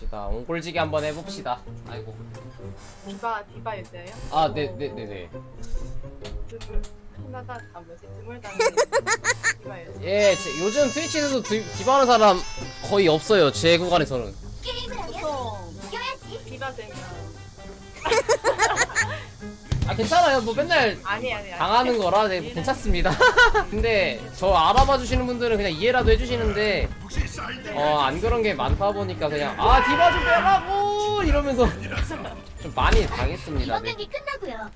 봅시다. 옹골지기 한번 해봅시다. 아이고. 디바 디바였어요? 아, 네, 네, 네, 네. 드물 하나다 아 뭐지 드물다는 디바였어요. 예, 제- 요즘 트위치에서도 디, 디바하는 사람 거의 없어요. 제 구간에서는. 보통 이겨야지. 디바 되면 아, 괜찮아요. 뭐 맨날 아니 아니 아니. 당하는 거라 네, 괜찮습니다. 근데 저 알아봐 주시는 분들은 그냥 이해라도 해주시는데 어 안 그런 게 많다 보니까 그냥 아 디바 좀 빼라고 이러면서 좀 많이 당했습니다. 이번 네. 경기 끝나고요.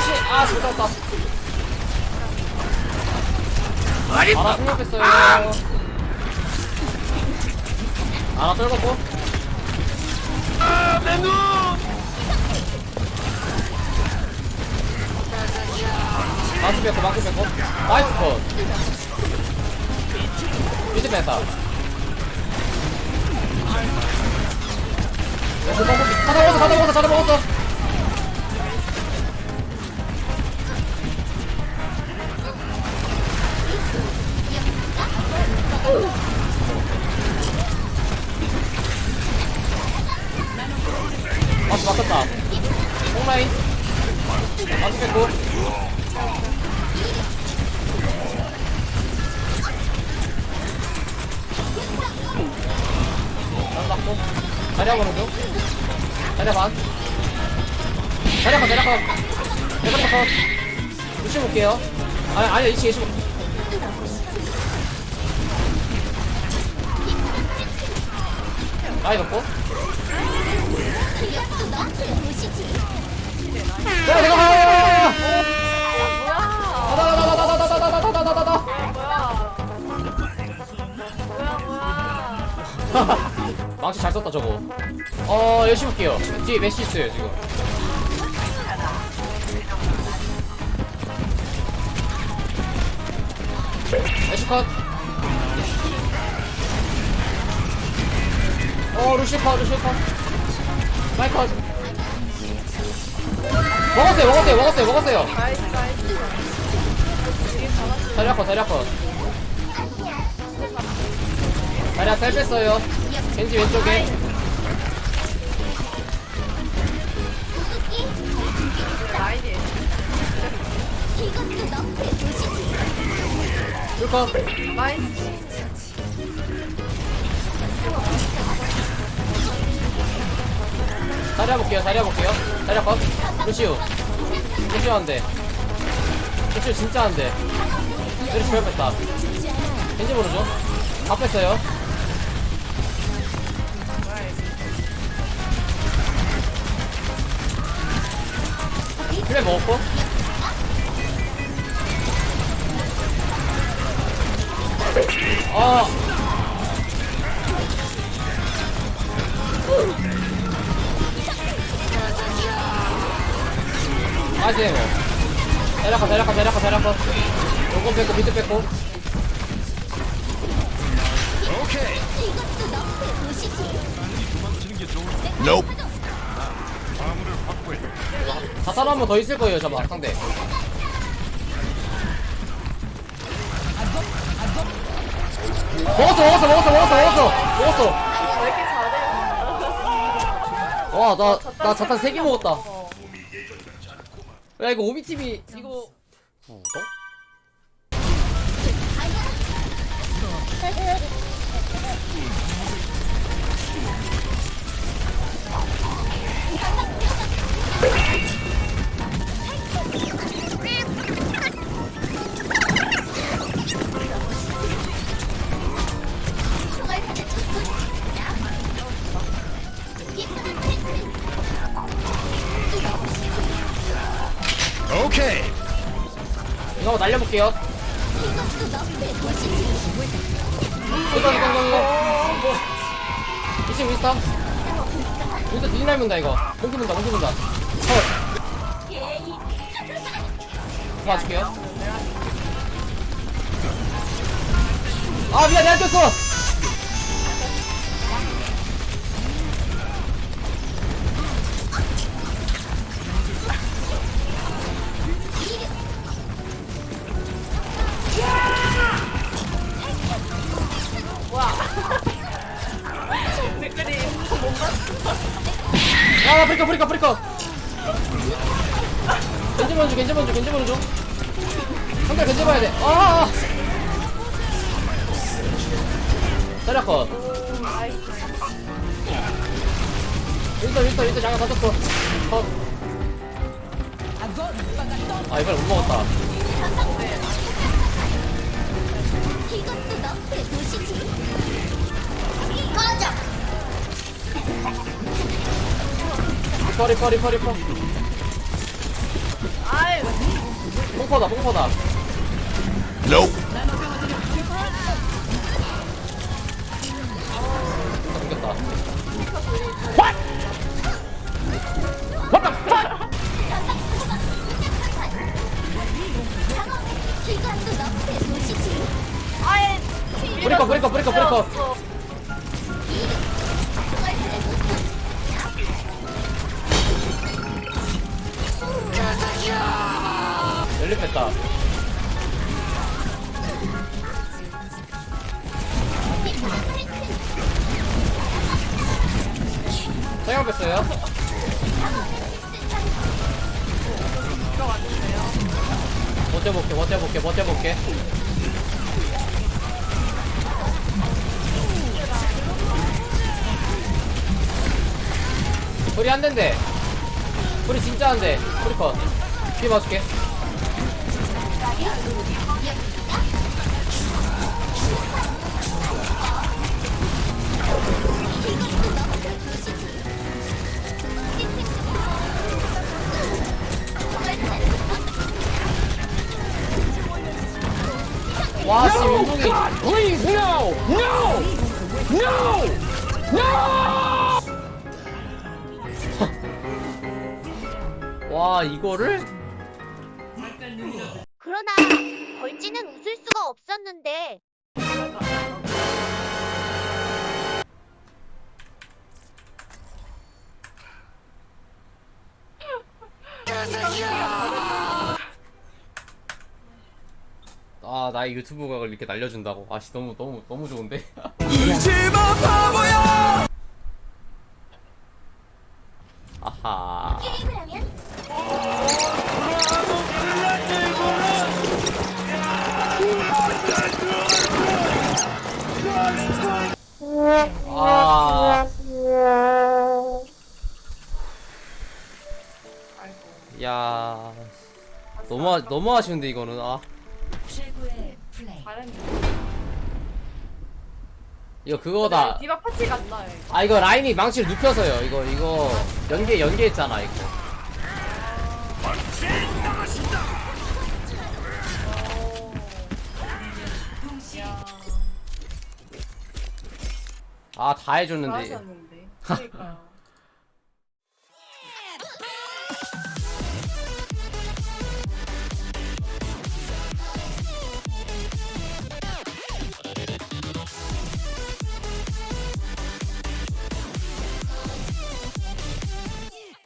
대신 아 조졌다. 알아 아. 생각했어요. 알아 떨궜고. 아내 눈! 마크 뺐고 마크 뺐고. 나이스 컷. 미드 뺐다. 다 먹었어 다 먹었어 다 먹었어. 자리야 보는 중 자리야 반 자리야 반 자리야 반 자리야 반 루시 볼게요 아니 아니 2층 2층 나이 넣고 자 내가 뭐야. 망치 잘 썼다 저거 어 열심히 볼게요 뒤에 메시 있어요 지금 메시 컷 어, 루시 컷, 루시 컷. 마이 컷. 먹었어요, 먹었어요, 먹었어요, 먹었어요. 나이스. 자리아 컷, 자리아 컷. 자리아 셀 뺐어요. 겐지 왼쪽에. 나이스. 자리아 볼게요, 자리아 볼게요. 자리아 컷. 루시우. 루시우 한 대. 루시우 진짜 한 대. 루시우 별 뺐다. 겐지 모르죠? 다 뺐어요. 그래 먹었고. 아. 아지 뭐. 대략화 대략화 대략화 대략화. 요건 뺐고 비트 뺐고. 이것도 너 도시지. 자살 한번 더 있을 거예요, 저만 상대. 먹었어, 먹었어, 먹었어, 먹었어, 먹었어, 먹었어. 왜 이렇게 잘해? 와, 나, 나 자탄 3개 먹었다. 어. 야, 이거 오비TV, 이거. 구독? 오케이. 이거 날려볼게요. 이거 이거 이거 이거. 이제 윈스턴. 윈스턴 뒤날 문다 이거. 몽키 문다 몽키 문다. 헐. 봐줄게요. 아 미안 내가 꼈어. 아 브리커 브리커 브리커. 겐지 보여줘 겐지 보여줘 겐지 보여줘. 상대 겐지 봐야 돼 아! 자리야 컷. 오, 나이스. 윈터 윈터 윈터 장갑 닫았어 컷. 아 이걸 못 먹었다 리퍼 리퍼 리퍼 리퍼. 아이, 뽕퍼다 뽕퍼다. 이 생각 뺐어요? 버텨볼게 버텨볼게 버텨볼게. 소리 한 대인데 소리 진짜 한대 소리 컷 뒤에 봐줄게 와 씨 운동이 Please, no! No! No! No! 와 이거를 그러나 벌지는 웃을 수가 없었는데 유튜브 각을 이렇게 날려준다고? 아씨 너무 너무 너무 좋은데? 아하 게임을 하면 아. 야, 너무 아, 너무 아쉬운데 이거는. 아. 이거 그거다 디바 파티가 안 나요. 아 이거 라인이 망치를 눕혀서요 이거 이거 연계 연계했잖아 이거 아다 해줬는데 잘하셨는데. 그러니까요.